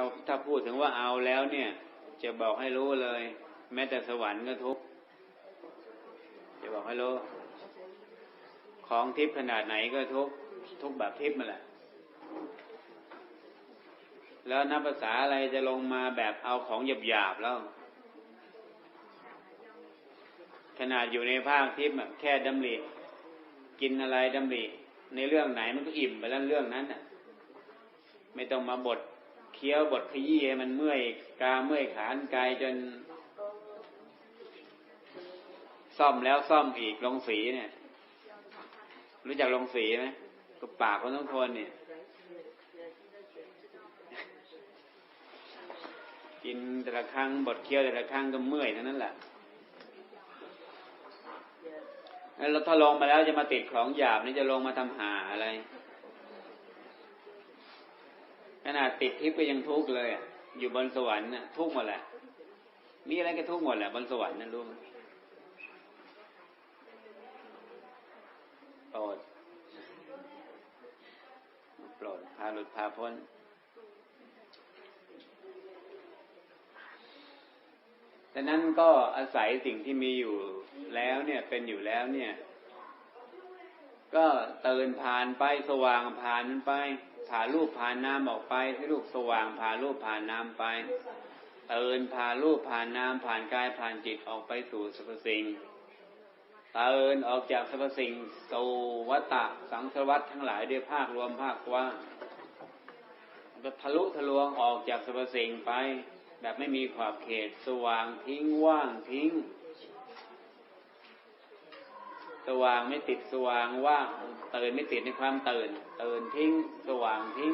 าถ้าพูดถึงว่าเอาแล้วเนี่ย จะบอกให้รู้เลย แม้แต่สวรรค์ก็ทุกจะบอกให้รู้ของทิพย์ขนาดไหนก็ทุกทุกแบบทิพย์มาแหละ แล้วนับภาษาอะไรจะลงมาแบบเอาของหยาบๆแล้ว ขนาดอยู่ในภาคทิพย์แค่ดำริกินอะไรดำริในเรื่องไหนมันก็อิ่มไปแล้วเรื่องนั้นน่ะ ไม่ต้องมาบด เคี้ยวบดขยี้ให้มันเมื่อยกาเมื่อยขานกายจน ซ่อมแล้วซ่อมอีกลงสีเนี่ย รู้จักลงสีไหมก็ปากคนต้องทนเนี่ยกินแต่ละครั้งบดเคี้ยวแต่ละครั้งก็เมื่อยเท่านั้นแหละแล้วถ้าลงมาแล้วจะมาติดของหยาบนี่จะลงมาทำหาอะไร นาดติดทิพย์ก็ยังทุกข์เลยอยู่บนสวรรค์น่ะทุกข์หมดแหละ มีอะไรก็ทุกข์หมดแหละบนสวรรค์นั่นรู้ไหมโปรดโปรดพาหลุดพาพ้นดังนั้นก็อาศัยสิ่งที่มีอยู่แล้วเนี่ยเป็นอยู่แล้วเนี่ย ก็เตือนผ่านไปสว่างผ่านมันไป ผ่ารูปผ่านน้ำออกไป ให้รูปสว่างผ่ารูปผ่านน้ำไปเตือนผ่ารูปผ่านน้ำผ่านกายผ่านจิตออกไปสู่สรรพสิ่งเตือนออกจากสรรพสิ่งสู่วัตะสังสวัตทั้งหลายด้วยภาครวมภาคกว้างก็ทะลุทะลวงออกจากสรรพสิ่งไป แบบไม่มีขอบเขตสว่างทิ้งว่างทิ้ง สว่างไม่ติดสว่างว่างตื่นไม่ติดในความตื่น ตื่นทิ้ง สว่างทิ้ง